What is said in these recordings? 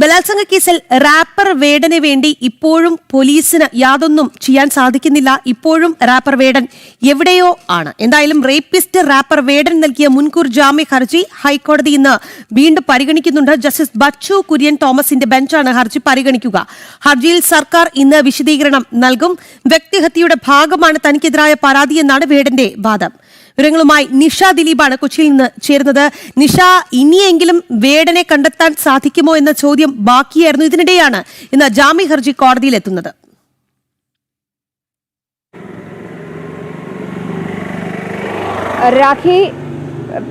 ബലാത്സംഗ കേസിൽ റാപ്പർ വേടന് വേണ്ടി ഇപ്പോഴും പോലീസിന് യാതൊന്നും ചെയ്യാൻ സാധിക്കുന്നില്ല. ഇപ്പോഴും റാപ്പർ വേടൻ എവിടെയോ ആണ്. എന്തായാലും റേപ്പിസ്റ്റ് റാപ്പർ വേടൻ നൽകിയ മുൻകൂർ ജാമ്യ ഹർജി ഹൈക്കോടതി ഇന്ന് വീണ്ടും പരിഗണിക്കുന്നുണ്ട്. ജസ്റ്റിസ് ബച്ചു കുര്യൻ തോമസിന്റെ ബെഞ്ചാണ് ഹർജി പരിഗണിക്കുക. ഹർജിയിൽ സർക്കാർ ഇന്ന് വിശദീകരണം നൽകും. വ്യക്തിഹത്യയുടെ ഭാഗമാണ് തനിക്കെതിരായ പരാതിയെന്നാണ് വേടന്റെ വാദം. വിവരങ്ങളുമായി നിഷ ദിലീപാണ് കൊച്ചിയിൽ നിന്ന് ചേരുന്നത്. നിഷ ഇനിയെങ്കിലും വേടനെ കണ്ടെത്താൻ സാധിക്കുമോ എന്ന ചോദ്യം ബാക്കിയായിരുന്നു ഇതിനിടെയാണ് ഇന്ന് ജാമ്യ ഹർജി കോടതിയിലെത്തുന്നത്. രാഖി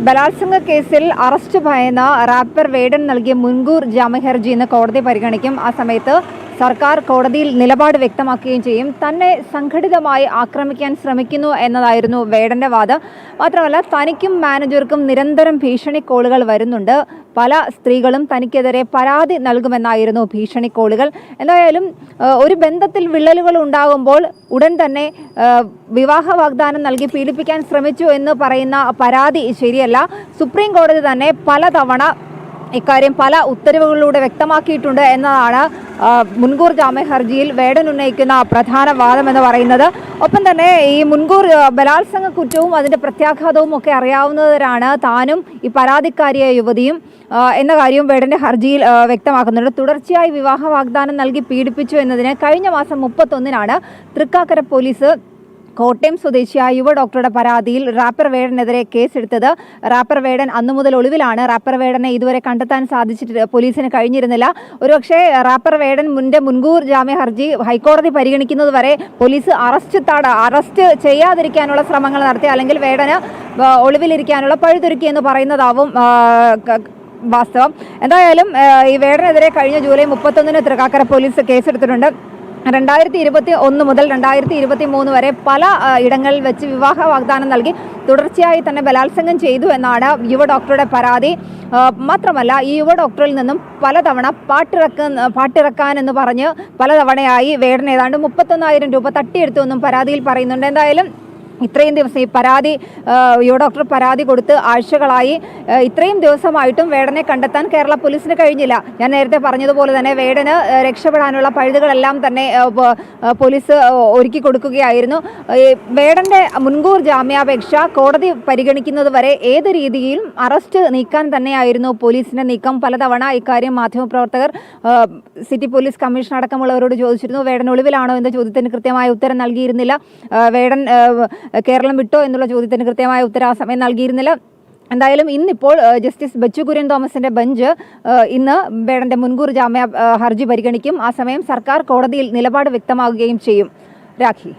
ബലാത്സംഗ കേസിൽ അറസ്റ്റ് ഭയന്ന റാപ്പർ വേടൻ നൽകിയ മുൻകൂർ ജാമ്യ ഹർജി ഇന്ന് കോടതി പരിഗണിക്കും. ആ സമയത്ത് സർക്കാർ കോടതിയിൽ നിലപാട് വ്യക്തമാക്കുകയും ചെയ്യും. തന്നെ സംഘടിതമായി ആക്രമിക്കാൻ ശ്രമിക്കുന്നു എന്നതായിരുന്നു വേടന്റെ വാദം. മാത്രമല്ല തനിക്കും മാനേജർക്കും നിരന്തരം ഭീഷണി കോളുകൾ വരുന്നുണ്ട്. പല സ്ത്രീകളും തനിക്കെതിരെ പരാതി നൽകുമെന്നായിരുന്നു ഭീഷണി കോളുകൾ. എന്തായാലും ഒരു ബന്ധത്തിൽ വിള്ളലുകൾ ഉണ്ടാകുമ്പോൾ ഉടൻ തന്നെ വിവാഹ വാഗ്ദാനം നൽകി പീഡിപ്പിക്കാൻ ശ്രമിച്ചു എന്ന് പറയുന്ന പരാതി ശരിയല്ല. സുപ്രീം കോടതി തന്നെ പലതവണ ഇക്കാര്യം പല ഉത്തരവുകളിലൂടെ വ്യക്തമാക്കിയിട്ടുണ്ട് എന്നതാണ് മുൻകൂർ ജാമ്യ ഹർജിയിൽ വേടൻ ഉന്നയിക്കുന്ന പ്രധാന വാദം എന്ന് പറയുന്നത്. ഒപ്പം തന്നെ ഈ മുൻകൂർ ബലാത്സംഗ കുറ്റവും അതിന്റെ പ്രത്യാഘാതവും ഒക്കെ അറിയാവുന്നവരാണ് താനും ഈ പരാതിക്കാരിയായ യുവതിയും എന്ന കാര്യവും വേടന്റെ ഹർജിയിൽ വ്യക്തമാക്കുന്നുണ്ട്. തുടർച്ചയായി വിവാഹ വാഗ്ദാനം നൽകി പീഡിപ്പിച്ചു എന്നതിന് കഴിഞ്ഞ മാസം മുപ്പത്തൊന്നിനാണ് തൃക്കാക്കര പോലീസ് കോട്ടയം സ്വദേശിയായ യുവ ഡോക്ടറുടെ പരാതിയിൽ റാപ്പർ വേടനെതിരെ കേസെടുത്തത് റാപ്പർ വേടൻ അന്നു മുതൽ ഒളിവിലാണ്. റാപ്പർ വേടനെ ഇതുവരെ കണ്ടെത്താൻ സാധിച്ചിട്ട് പോലീസിന് കഴിഞ്ഞിരുന്നില്ല. ഒരുപക്ഷെ റാപ്പർ വേടൻ മുന്റെ മുൻകൂർ ജാമ്യ ഹർജി ഹൈക്കോടതി പരിഗണിക്കുന്നതുവരെ പോലീസ് അറസ്റ്റ് തട അറസ്റ്റ് ചെയ്യാതിരിക്കാനുള്ള ശ്രമങ്ങൾ നടത്തി അല്ലെങ്കിൽ വേടന് ഒളിവിലിരിക്കാനുള്ള പഴുതൊരുക്കി എന്ന് പറയുന്നതാവും വാസ്തവം. എന്തായാലും ഈ വേടനെതിരെ കഴിഞ്ഞ ജൂലൈ മുപ്പത്തൊന്നിന് തൃക്കാക്കര പോലീസ് കേസെടുത്തിട്ടുണ്ട്. രണ്ടായിരത്തി ഇരുപത്തി ഒന്ന് മുതൽ രണ്ടായിരത്തി ഇരുപത്തി മൂന്ന് വരെ പല ഇടങ്ങളിൽ വെച്ച് വിവാഹ വാഗ്ദാനം നൽകി. തുടർച്ചയായി തന്നെ ബലാത്സംഗം ചെയ്തു എന്നാണ് യുവ ഡോക്ടറുടെ പരാതി. മാത്രമല്ല ഈ യുവ ഡോക്ടറിൽ നിന്നും പലതവണ പാട്ടിറക്ക പാട്ടിറക്കാൻ എന്ന് പറഞ്ഞ് പലതവണയായി വേടനേതാണ്ട് മുപ്പത്തൊന്നായിരം രൂപ തട്ടിയെടുത്തു എന്നും പരാതിയിൽ പറയുന്നുണ്ട്. എന്തായാലും ഇത്രയും ദിവസം ഈ പരാതി യുവ ഡോക്ടർ പരാതി കൊടുത്ത് ആഴ്ചകളായി ഇത്രയും ദിവസമായിട്ടും വേടനെ കണ്ടെത്താൻ കേരള പോലീസിന് കഴിഞ്ഞില്ല. ഞാൻ നേരത്തെ പറഞ്ഞതുപോലെ തന്നെ വേടന് രക്ഷപ്പെടാനുള്ള പഴുതുകളെല്ലാം തന്നെ പോലീസ് ഒരുക്കി കൊടുക്കുകയായിരുന്നു. വേടന്റെ മുൻകൂർ ജാമ്യാപേക്ഷ കോടതി പരിഗണിക്കുന്നത് വരെ ഏത് രീതിയിലും അറസ്റ്റ് നീക്കാൻ തന്നെയായിരുന്നു പോലീസിന്റെ നീക്കം. പലതവണ ഇക്കാര്യം മാധ്യമപ്രവർത്തകർ സിറ്റി പോലീസ് കമ്മീഷൻ അടക്കമുള്ളവരോട് ചോദിച്ചിരുന്നു വേടൻ ഒളിവിലാണോ? എന്ന ചോദ്യത്തിന് കൃത്യമായ ഉത്തരം നൽകിയിരുന്നില്ല. വേടൻ കേരളം വിട്ടോ എന്നുള്ള ചോദ്യത്തിന് കൃത്യമായ ഉത്തരം ആ സമയം നൽകിയിരുന്നില്ല. എന്തായാലും ഇന്നിപ്പോൾ ജസ്റ്റിസ് ബച്ചു കുര്യൻ തോമസിന്റെ ബെഞ്ച് ഇന്ന് ബേഡന്റെ മുൻകൂർ ജാമ്യ ഹർജി പരിഗണിക്കും. ആ സമയം സർക്കാർ കോടതിയിൽ നിലപാട് വ്യക്തമാകുകയും ചെയ്യും. രാഖി.